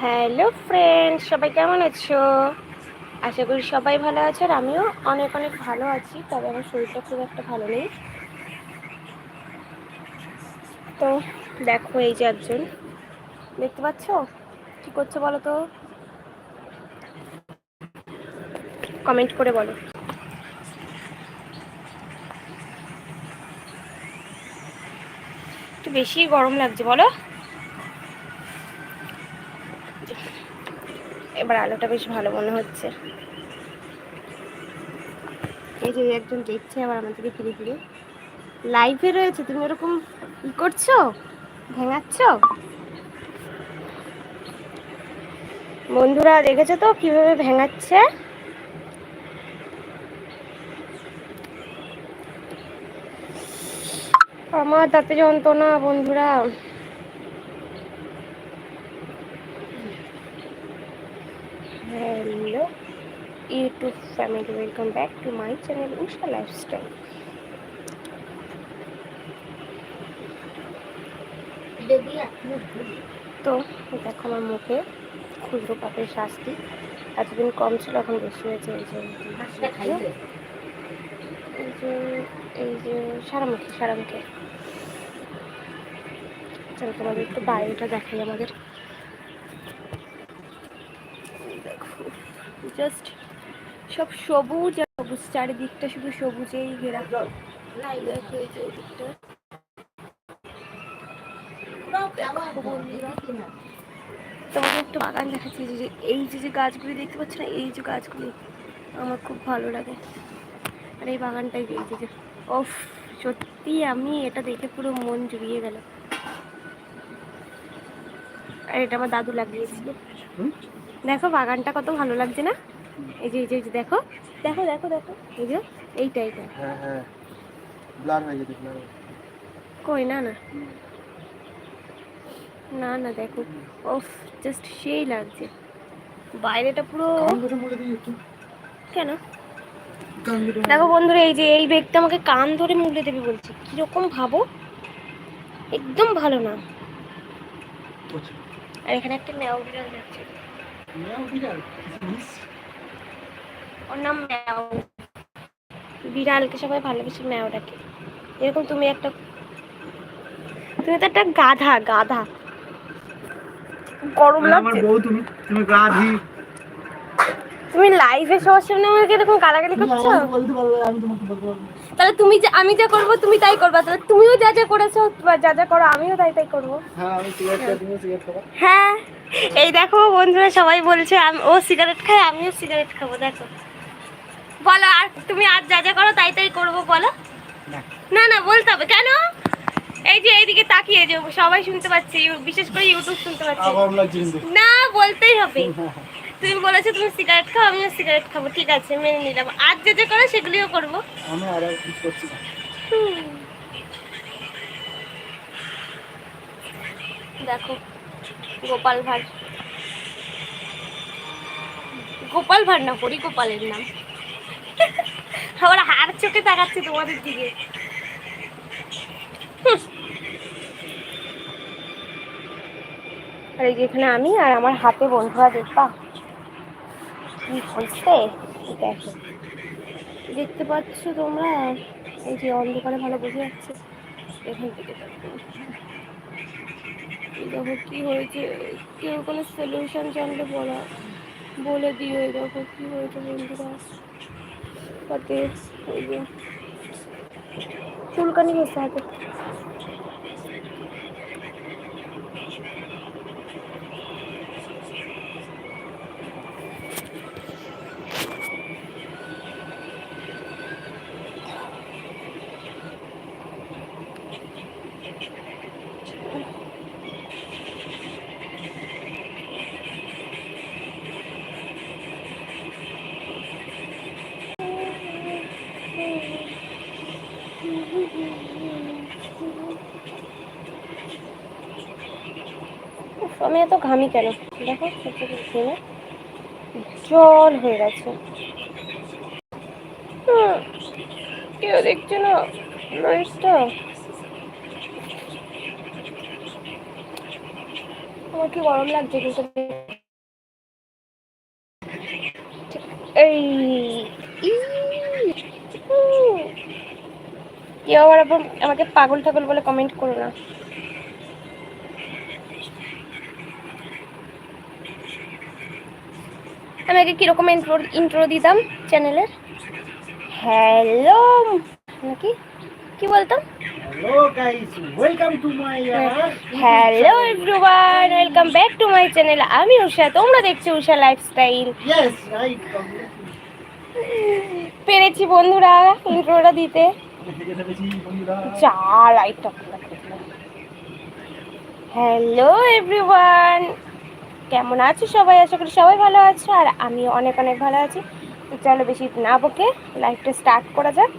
Hello friend সবাই কেমন আছো? আশা করি সবাই ভালো আছে আর আমিও অনেক অনেক ভালো আছি, তবে আমার শরীরটা খুব একটা ভালো নেই। তো দেখো এই যে একজন, দেখতে পাচ্ছ? কি করছ বলো তো? কমেন্ট করে বলো। একটু বেশি গরম লাগছে, বলো। এবার আলোটা বেশ ভালো মনে হচ্ছে। এই যে একজন দেখছে, আবার আমাদেরকে ফিরে ফিরে লাইভে রয়েছে, তুমি ওরকম ই করছ? ভেঙাচ্ছ? বন্ধুরা, দেখেছ তো কীভাবে ভেঙাচ্ছে? আমার দাঁতে যন্ত্রণা, বন্ধুরা hello YouTube family welcome back to my channel Usha lifestyle তো দেখো আমার মুখে ক্ষুদ্র পাপের শাস্তি। এতদিন কম ছিল, এখন বেশি হয়েছে, এই যে এই যে এই যে সারা সারামুখী সারামুখী। চলো তোমাদের একটু বাইরেটা দেখাই আমাদের জাস্ট সব সবুজ আর সবুজ চারিদিকটা শুধু সবুজেই ঘেরা। দেখো এই যে ওদিকটা তোমাকে একটু বাগান দেখাচ্ছি যে এই যে যে গাছগুলি দেখতে পাচ্ছ না এই যে গাছগুলি আমার খুব ভালো লাগে। আর এই বাগানটাই এই যে যে ওফ সত্যি আমি এটা দেখে পুরো মন জুড়িয়ে গেল। আর এটা আমার দাদু লাগিয়েছিল। দেখো বাগানটা কত ভালো লাগছে না? এই যে এই যে দেখো। দেখো দেখো দেখো। এই যে এইটা এইটা। হ্যাঁ হ্যাঁ। ব্লার হয়ে ব্লার কই না না। না না দেখো। ওফ জাস্ট সেই লাগছে। বাইরেটা পুরো কান দেখো বন্ধুরা এই যে এই ব্যক্তি আমাকে কান ধরে মুড়ে দেবে বলছে। কীরকম ভাবো? একদম ভালো না। আর এখানে একটা ম্যাও বিড়াল যাচ্ছে। মেয়াও বিড়াল? ওর নাম ম্যাও। বিড়ালকে সবাই ভালোবেসে ম্যাও ডাকে। এরকম তুমি একটা তুমি তো একটা গাধা গাধা। গরম আমার লাগছে। বউ তুমি তুমি গাধি। তুমি লাইভে সবার সামনে আমাকে এরকম গালাগালি করছ? বলতে পারবে আমি তোমাকে বলতে তাহলে তুমি যে আমি যা করব তুমি তাই করবা। তাহলে তুমিও যা যা করেছ বা যা যা করো আমিও তাই তাই করব। হ্যাঁ আমি সিগারেট খাই তুমিও সিগারেট খাব। হ্যাঁ এই দেখো বন্ধুরা সবাই বলছে ও সিগারেট খায় আমিও সিগারেট খাব দেখো। বলো আর তুমি আর যা যা করো তাই তাই করব বলো। না। না বলতে হবে। কেন? এই যে এইদিকে তাকিয়ে যে সবাই শুনতে পাচ্ছে বিশেষ করে ইউটিউব শুনতে পাচ্ছে। না বলতেই হবে। তুমি বলেছ তুমি সিগারেট খাও আমিও সিগারেট খাব। ঠিক আছে মেনে নিলাম। আর যা যা করো সেগুলিও করব। আমি আর আর কিছু করছি না। দেখো গোপাল ভাঁড়। গোপাল ভাঁড় না হরি গোপালের নাম। আবার হার চোখে তাকাচ্ছে তোমাদের দিকে। আর এই যে আমি আর আমার হাতে বন্ধুরা দেখবা। কি হচ্ছে? দেখো। দেখতে পাচ্ছ তোমরা? এই যে অন্ধকারে ভালো বোঝা যাচ্ছে। এখান থেকে দেখো। কি হয়েছে? কেউ কোনো সলিউশন জানলে বলা বলে দিও। এই দেখো কি হয়েছে বন্ধুরা? তাতে ওই যে চুলকানি গেছে হাতে উফ, আমি এত ঘামি কেন? দেখো ঘেমে জল হয়ে গেছে। কেউ দেখছে না নয়েসটা আমার কি গরম লাগছে কিন্তু? এই কেউ আবার আমাকে পাগল ঠাগল বলে কমেন্ট করো না। আমি আগে কীরকম ইন্ট্রো ইন্ট্রো দিতাম চ্যানেলের হ্যালো নাকি? কি বলতাম hello everyone welcome back to my channel আমি উষা তোমরা দেখছ উষা লাইফস্টাইল পেরেছি বন্ধুরা ইন্ট্রোটা দিতে। যা লাইটটা হ্যালো এভরিওয়ান কেমন আছো সবাই? আশা করি সবাই ভালো আছো, আর আমি অনেক অনেক ভালো আছি। তো চলো বেশি না বকে লাইভটা স্টার্ট করা যাক।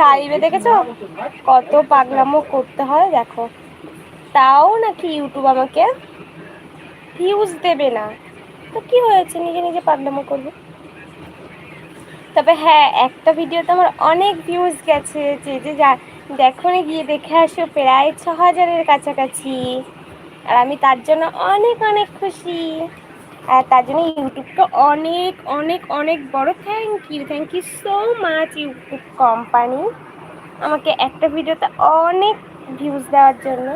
লাইভে দেখেছ? কত পাগলামো করতে হয়, দেখো। তাও নাকি ইউটিউব আমাকে ভিউজ দেবে না। তো কি হয়েছে? নিজে নিজে পাগলামো করবে। তবে হ্যাঁ একটা ভিডিওতে আমার অনেক ভিউজ গেছে। যে যে, যা, দেখো না, গিয়ে দেখে আসো, প্রায় ছ হাজারের কাছাকাছি। আর আমি তার জন্য অনেক অনেক খুশি। আর তার জন্য ইউটিউবকে অনেক অনেক অনেক বড় thank you thank you so much YouTube company আমাকে একটা ভিডিওতে অনেক ভিউজ দেওয়ার জন্য।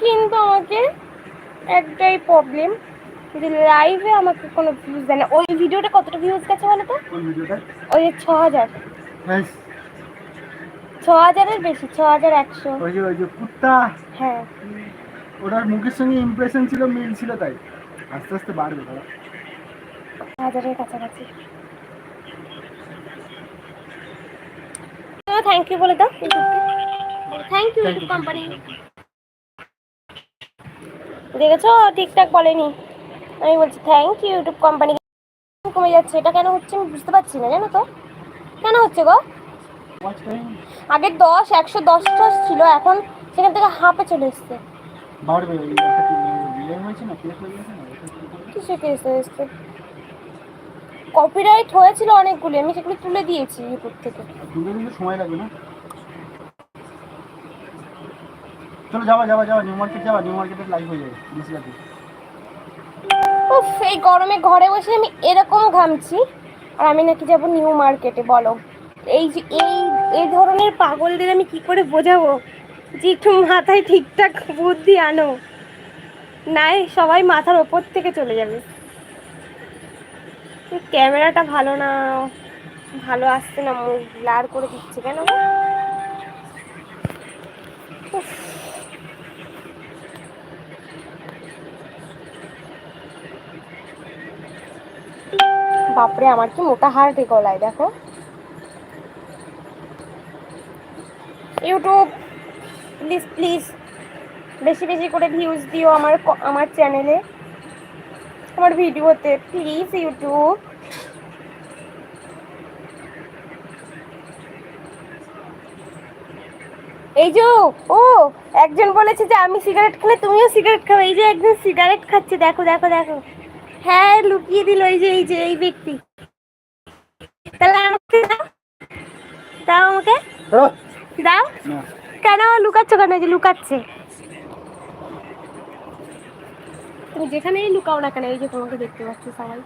কিন্তু আমাকে একটাই প্রবলেম যে লাইভে আমাকে কোনো ভিউজ দেয় না। ওই ভিডিওটা কতটা ভিউজ গেছে বলো তো? ওই ছ হাজার। ছ হাজারের বেশি ছ হাজার একশো। ওই যে ওই যে কুত্তা। হ্যাঁ। ওটার মুখের সঙ্গে ইমপ্রেশন ছিল মিল ছিল তাই। আস্তে আস্তে বাড়বে তারা হাজারের কাছাকাছি। থ্যাংক ইউ বলে দাও থ্যাংক ইউ ইউটিউব কোম্পানি দেখেছ? ঠিকঠাক বলেনি। আমি বলছি থ্যাংক ইউ ইউটিউব কোম্পানি কমে যাচ্ছে। এটা কেন হচ্ছে আমি বুঝতে পারছি না জানো তো? কেন হচ্ছে গো? আগে দশ একশো দশ টস ছিল এখন সেখান থেকে হাফে চলে এসছে। বাড়বে কেস? কিসে এসছে কপিরাইট হয়েছিল অনেকগুলি আমি সেগুলো তুলে দিয়েছি ইউটিউব থেকে। দূরে কিন্তু সময় লাগবে না? চলো যাবা যাবা যাবা নিউ মার্কেট যাবা নিউ মার্কেটের লাইভ হয়ে যাবে বেশি লাগবে উফ এই গরমে ঘরে বসে আমি এরকম ঘামছি আর আমি নাকি যাব নিউ মার্কেটে বলো। এই যে এই এই ধরনের পাগলদের আমি কি করে বোঝাবো? যে একটু মাথায় ঠিকঠাক বুদ্ধি আনো। নাই, সবাই মাথার ওপর থেকে চলে যাবে। ক্যামেরাটা ভালো না। ভালো আসছে না, মুখ ব্লার করে দিচ্ছে কেন? বাপরে, আমার কি মোটা হাড় গলায় দেখো। ইউটিউব প্লিজ প্লিজ বেশি বেশি করে ভিউজ দিও আমার আমার চ্যানেলে আমার ভিডিওতে প্লিজ ইউটিউব। এই যে, ও, একজন বলেছে যে আমি সিগারেট খেলে তুমিও সিগারেট খাও। এই যে একজন সিগারেট খাচ্ছে, দেখো দেখো দেখো। হ্যাঁ লুকিয়ে দিল এই যে এই যে, এই ব্যক্তি। তাহলে আমাকে দাও। আমাকে। দাও। কেন লুকাচ্ছ কেন? যে লুকাচ্ছে। তুমি যেখানেই লুকাও না কেন এই যে তোমাকে দেখতে পাচ্ছি সবাই।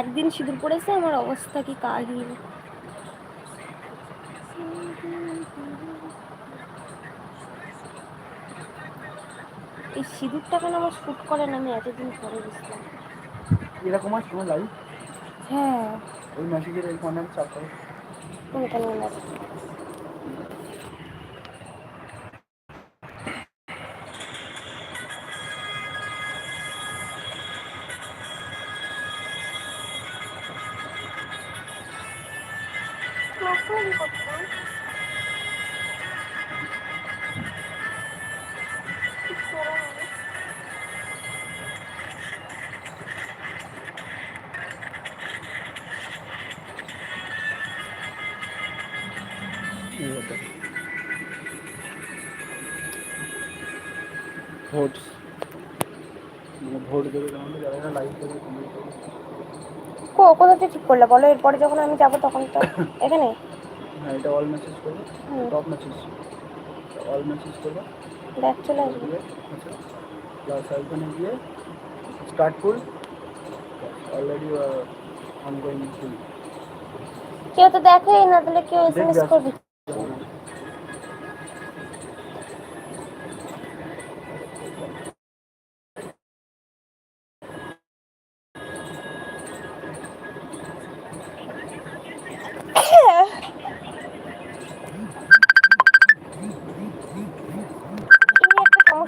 একদিন সিঁদুর পড়েছে আমার অবস্থা কি কাহিল এই সিঁদুরটা কেন আমার শুট করে না? আমি এতদিন পরে বুঝলাম। এরকম আছে তোমার লাইফ হ্যাঁ। ওই মেসেজের এই ফোনে চাপ করো। ভোট। মানে ভোট দেবে আমাদের যারা দেবে comment করবে। কো কোথাতে ঠিক করলে? বলো এরপরে যখন আমি যাব তখন তো এখানে? হ্যাঁ এটা অল মেসেজ করবে। টপ মেসেজ অল মেসেজ করবা। ব্যাক চলে আসবে। আচ্ছা প্লাস আইকনে গিয়ে start full already ongoing full কেউ তো দেখেই না তাহলে কেউ এস এম এস দেখবে করবে।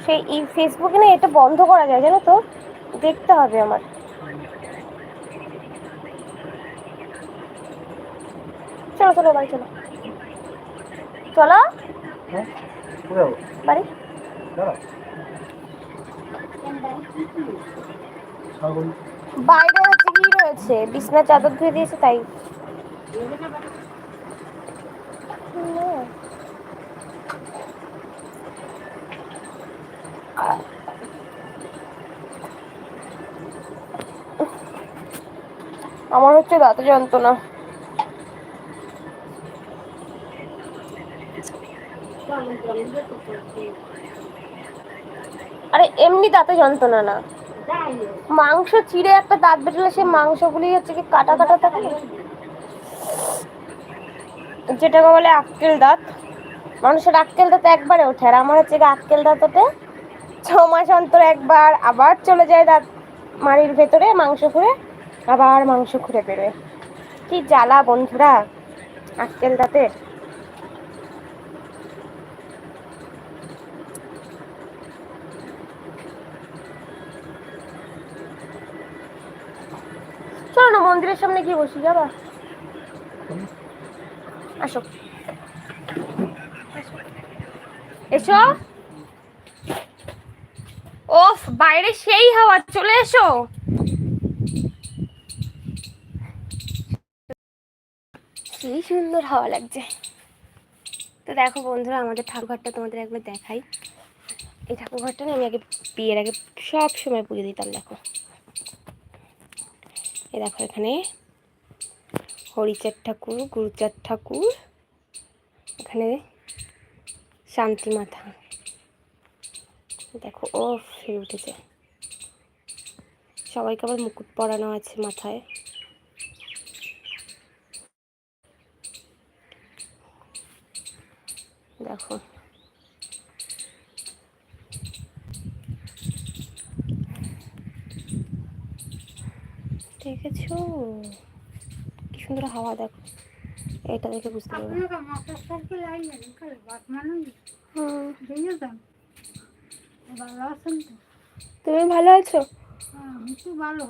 সমস্যা এই ফেসবুকে না এটা বন্ধ করা যায় জানো তো? দেখতে হবে আমার। চলো চলো বাড়ি চলো। চলো? হ্যাঁ বাড়ি? বাইরে হচ্ছে কি রয়েছে? বিছনা চাদর ধুয়ে দিয়েছে তাই না। আমার হচ্ছে দাঁতে যন্ত্রণা। আরে, এমনি দাঁতে যন্ত্রণা না। মাংস চিড়ে একটা দাঁত বেরোলে সেই মাংসগুলি হচ্ছে কি কাটা কাটা থাকে? যেটাকে বলে আক্কেল দাঁত। মানুষের আক্কেল দাঁত একবারে ওঠে আর আমার হচ্ছে আক্কেল দাঁত ওঠে ছ মাস অন্তর একবার আবার চলে যায় দাঁত মাড়ির ভেতরে, মাংস খুঁড়ে, আবার মাংস খুঁড়ে বেরোয়। কি জ্বালা বন্ধুরা, আক্কেল দাঁতের চলো না, মন্দিরের সামনে গিয়ে বসি, যাবা? আসো। এসো। বাইরে সেই হাওয়া, চলে এসো। সেই সুন্দর হাওয়া লাগছে। তো দেখো বন্ধুরা, আমাদের ঠাকুরঘরটা তোমাদের একবার দেখাই। এই ঠাকুরঘরটা না আমি আগে বিয়ের আগে সব সময় পুজো দিতাম, দেখো। এ দেখো এখানে হরিচাঁদ ঠাকুর, গুরুচাঁদ ঠাকুর, এখানে শান্তি মাথা দেখো ও ফিরে উঠেছে। সবাইকে আবার মুকুট পরানো আছে মাথায়। দেখো। দেখেছ? কি সুন্দর হাওয়া দেখো। এটা দেখে বুঝতে পারব। ভালো আছেন তো? তুমি ভালো আছো? হ্যাঁ আমি তো ভালো।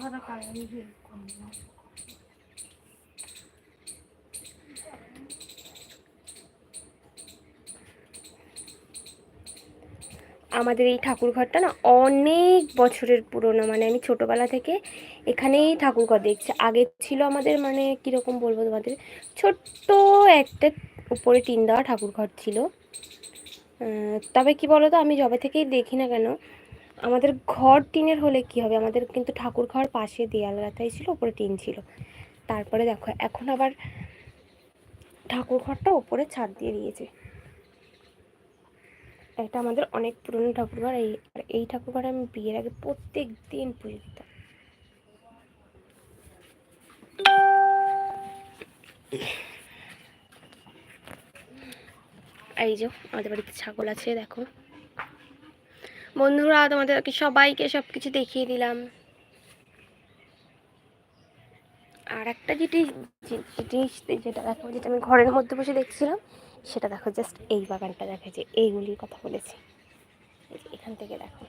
আমাদের এই ঠাকুর ঘরটা না অনেক বছরের পুরনো মানে আমি ছোটবেলা থেকে এখানেই ঠাকুর ঘর দেখছি। আগে ছিল আমাদের মানে কীরকম বলব তোমাদের? ছোট্ট একটা উপরে টিন দেওয়া ঠাকুর ঘর ছিল। তবে কি বলো তো আমি যবে থেকেই দেখি না কেন, আমাদের ঘর টিনের হলে কি হবে? আমাদের কিন্তু ঠাকুর ঘর পাশে দেয়াল গাথাই ছিল উপরে টিন ছিল। তারপরে দেখো, এখন আবার ঠাকুর ঘরটা উপরে ছাদ দিয়ে দিয়েছে। এটা আমাদের অনেক পুরনো ঠাকুরঘর এই, আর এই ঠাকুরঘরে আমি বিয়ের আগে প্রত্যেক দিন পুজো দিতাম। এই যে, আমাদের বাড়িতে ছাগল আছে, দেখো। বন্ধুরা, তোমাদেরকে সবাইকে সব কিছু দেখিয়ে দিলাম। আর একটা যেটি জিনিস যেটা দেখো, যেটা আমি ঘরের মধ্যে বসে দেখছিলাম, সেটা দেখো জাস্ট এই বাগানটা দেখো, যে এইগুলির কথা বলেছি। এখান থেকে দেখো,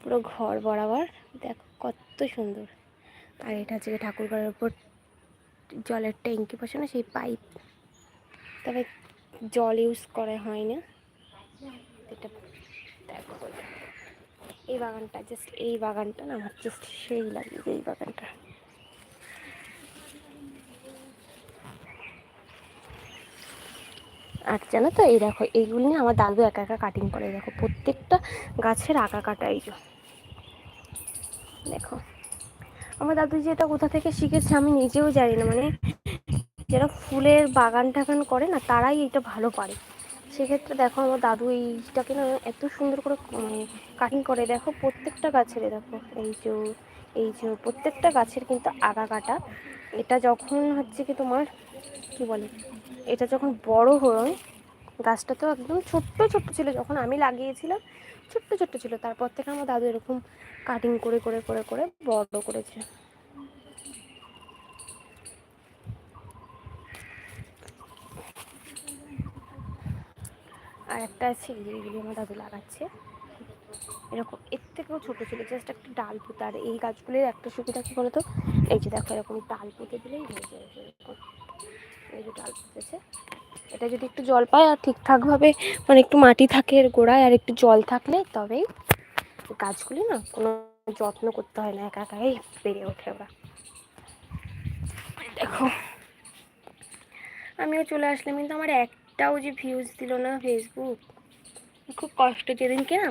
পুরো ঘর বরাবর, দেখো কত সুন্দর। আর এটা হচ্ছে গিয়ে ঠাকুর ঘরের উপর জলের ট্যাঙ্কি বসানো, সেই পাইপ। তবে জল ইউজ করা হয় না। এটা দেখো এই বাগানটা জাস্ট এই বাগানটা না, আমার জাস্ট সেই লাগে এই বাগানটা। আর জানো তো, এই দেখো, এইগুলি নিয়ে আমার দাদু একা একা কাটিং করে দেখো, প্রত্যেকটা গাছের আঁকা কাটা এই দেখো। আমার দাদু যে এটা কোথা থেকে শিখেছে আমি নিজেও জানি না মানে যারা ফুলের বাগান টাগান করে না, তারাই এটা ভালো পারে। সেক্ষেত্রে দেখো আমার দাদু এইটাকে না এত সুন্দর করে মানে কাটিং করে। দেখো প্রত্যেকটা গাছের দেখো, এই যে এই যে, প্রত্যেকটা গাছের কিন্তু আগা কাটা। এটা যখন হচ্ছে কি তোমার, কি বলে, এটা যখন বড় হয়, গাছটা তো একদম ছোট্ট ছোট্ট ছিল, যখন আমি লাগিয়েছিলাম, ছোট্ট ছোট্ট ছিল। তারপর থেকে আমার দাদু এরকম কাটিং করে করে করে করে বড় করেছে। আর একটা আছে এইগুলি আমার দাদু লাগাচ্ছে। এরকম, এর থেকেও ছোটো ছিল জাস্ট একটা ডাল পুঁতে। আর এই গাছগুলির একটা সুবিধা কী বলতো? এই যে দেখো, এরকম ডাল পুঁতে দিলেই হয়ে যায় এরকম এই যে ডাল পুঁতেছে। এটা যদি একটু জল পায় আর ঠিকঠাকভাবে মানে একটু মাটি থাকে এর গোড়ায় আর একটু জল থাকলে তবেই গাছগুলি না কোনো যত্ন করতে হয় না, একা একাই বেড়ে ওঠে ওরা। দেখো, আমিও চলে আসলাম, কিন্তু আমার একটাও যে ভিউজ দিল না ফেসবুক খুব কষ্ট যেদিনকে না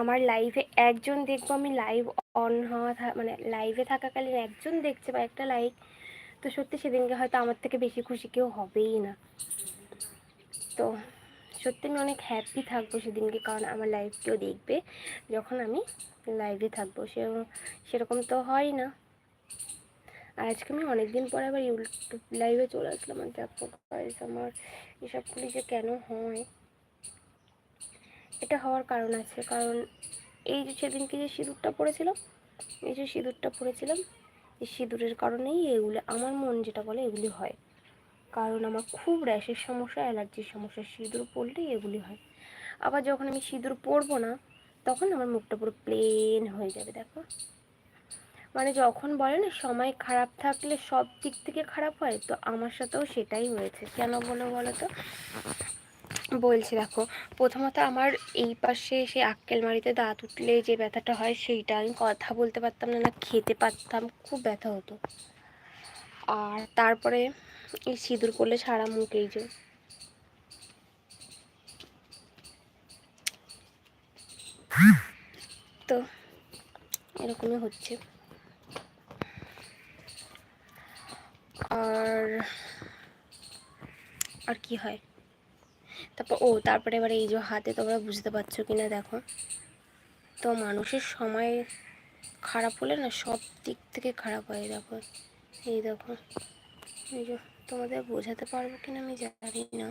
আমার লাইভে একজন দেখব আমি লাইভ অন হওয়া মানে লাইভে থাকাকালীন একজন দেখছে বা একটা লাইক তো সত্যি সেদিনকে হয়তো আমার থেকে বেশি খুশি কেউ হবেই না। তো সত্যি আমি অনেক হ্যাপি থাকব সেদিনকে কারণ আমার লাইভ কেউ দেখবে, যখন আমি লাইভে থাকব। সেরকম তো হয় না। আর আজকে আমি অনেক দিন পরে আবার ইউটিউব লাইভে চলে আসলাম আর দেখো guys, আমার এসবগুলি যে কেন হয়? এটা হওয়ার কারণ আছে কারণ এই যে সেদিনকে যে সিঁদুরটা পড়েছিলাম এই যে সিঁদুরটা পড়েছিলাম এই সিঁদুরের কারণেই এগুলো আমার মন যেটা বলে এগুলি হয়। কারণ আমার খুব র্যাশের সমস্যা অ্যালার্জির সমস্যা সিঁদুর পড়লেই এগুলি হয়। আবার যখন আমি সিঁদুর পরবো না তখন আমার মুখটা পুরো প্লেন হয়ে যাবে দেখো। মানে যখন বলে না, সময় খারাপ থাকলে সব দিক থেকে খারাপ হয়, তো আমার সাথেও সেটাই হয়েছে। কেন বলো বলো তো? বলছি দেখো, প্রথমত আমার এই পাশে সে আক্কেলমারিতে দাঁত উঠলে যে ব্যথাটা হয় সেইটা আমি কথা বলতে পারতাম না না খেতে পারতাম, খুব ব্যথা হতো। আর তারপরে এই সিঁদুর করলে সারা মুখ এই যে। তো এরকমই হচ্ছে। আর আর কি হয়? তারপর, ও, তারপরে এবার এই যে হাতে তোমরা বুঝতে পারছ কি না দেখো। তো মানুষের সময় খারাপ হলে না সব দিক থেকে খারাপ হয়, দেখো। এই দেখো, এই যে তোমাদের বোঝাতে পারব কিনা আমি জানি না।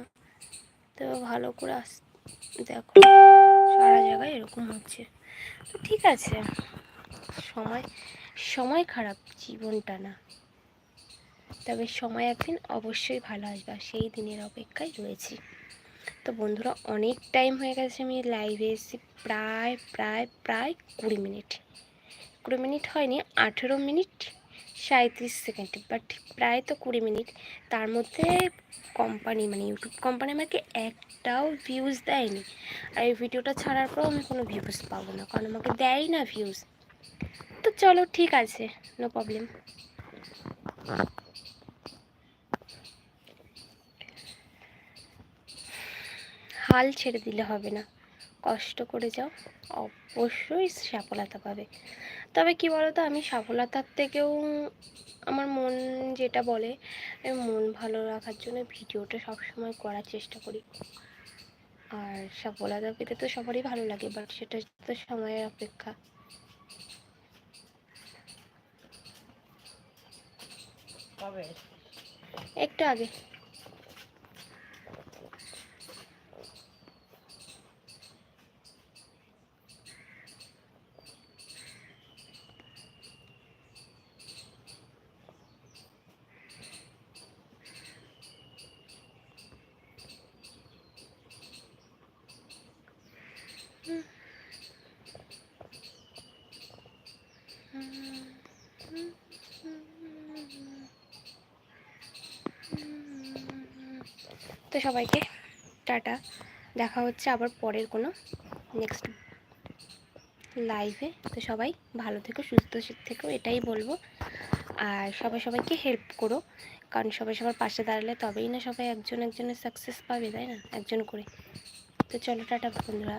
তো ভালো করে আস, দেখো, সারা জায়গায় এরকম হচ্ছে। তো ঠিক আছে, সময় সময় খারাপ জীবনটা না। তবে সময় একদিন অবশ্যই ভালো আসবে, আর সেই দিনের অপেক্ষায় রয়েছি। তো বন্ধুরা, অনেক টাইম হয়ে গেছে আমি লাইভে এসেছি, প্রায় প্রায় প্রায় কুড়ি মিনিট কুড়ি মিনিট হয়নি, আঠেরো মিনিট সাঁত্রিশ সেকেন্ড বাট প্রায় তো কুড়ি মিনিট তার মধ্যে কোম্পানি মানে ইউটিউব কোম্পানি আমাকে একটাও ভিউজ দেয়নি। আর এই ভিডিওটা ছাড়ার পরও আমি কোনো ভিউজ পাবো না, কারণ আমাকে দেয়ই না ভিউজ তো চলো, ঠিক আছে নো প্রবলেম হাল ছেড়ে দিলে হবে না। কষ্ট করে যাও অবশ্যই সফলতা পাবে। তবে কি বলতো আমি সফলতার থেকেও আমার মন যেটা বলে মন ভালো রাখার জন্য ভিডিওটা সবসময় করার চেষ্টা করি। আর সফলতা পেতে তো সবারই ভালো লাগে বাট সেটা তো সময়ের অপেক্ষা। একটু আগে তো সবাইকে। টাটা। দেখা হচ্ছে আবার পরের কোনো নেক্সট লাইভে তো সবাই ভালো থেকো, সুস্থ থেকো, এটাই বলব। আর সবাই সবাইকে হেল্প করো। কারণ সবাই সবার পাশে দাঁড়ালে তবেই না সবাই একজন একজনের সাকসেস পাবে, তাই না? একজন করে। তো চলো, টাটা বন্ধুরা।